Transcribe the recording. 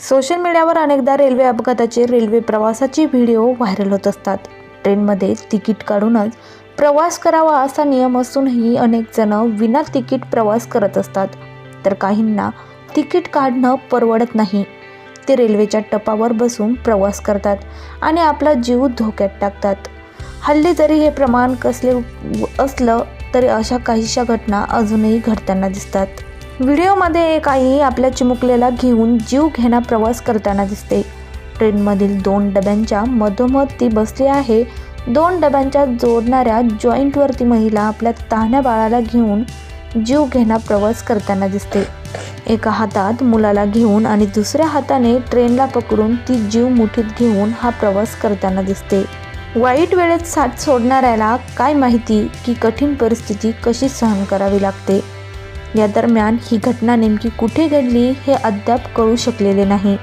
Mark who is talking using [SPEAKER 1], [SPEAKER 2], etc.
[SPEAKER 1] Social मीडियावर अनेकदा railway अपघाताचे रेल्वे प्रवासाचे व्हिडिओ व्हायरल होत असतात. ट्रेनमध्ये तिकीट काढूनच प्रवास करावा असा नियम असूनही अनेक जण विना तिकीट प्रवास करत असतात. तर काहींना तिकीट काढणं परवडत नाही. ते रेल्वेच्या टपावर बसून प्रवास करतात आणि आपला जीव धोक्यात टाकतात. हल्ली जरी हे प्रमाण कसले असलं तरी अशा काहीशा घटना अजूनही घडताना दिसतात. व्हिडिओमध्ये एक आई आपल्या चिमुकलेला घेऊन जीव घेणा प्रवास करताना दिसते. ट्रेनमधील दोन डब्यांच्या मधोमध ती बसली आहे. दोन डब्यांच्या जोडणाऱ्या जॉईंटवरती महिला आपल्या तान्या बाळाला घेऊन जीव घेणा प्रवास करताना दिसते. एका हातात मुलाला घेऊन आणि दुसऱ्या हाताने ट्रेनला पकडून ती जीव मुठीत घेऊन हा प्रवास करताना दिसते. वाईट वेळेत साथ सोडणाऱ्याला काय माहिती की कठीण परिस्थिती कशी सहन करावी लागते? या दरम्यान ही घटना नेमकी कुठे घडली हे अद्याप कळू शकलेले नाही.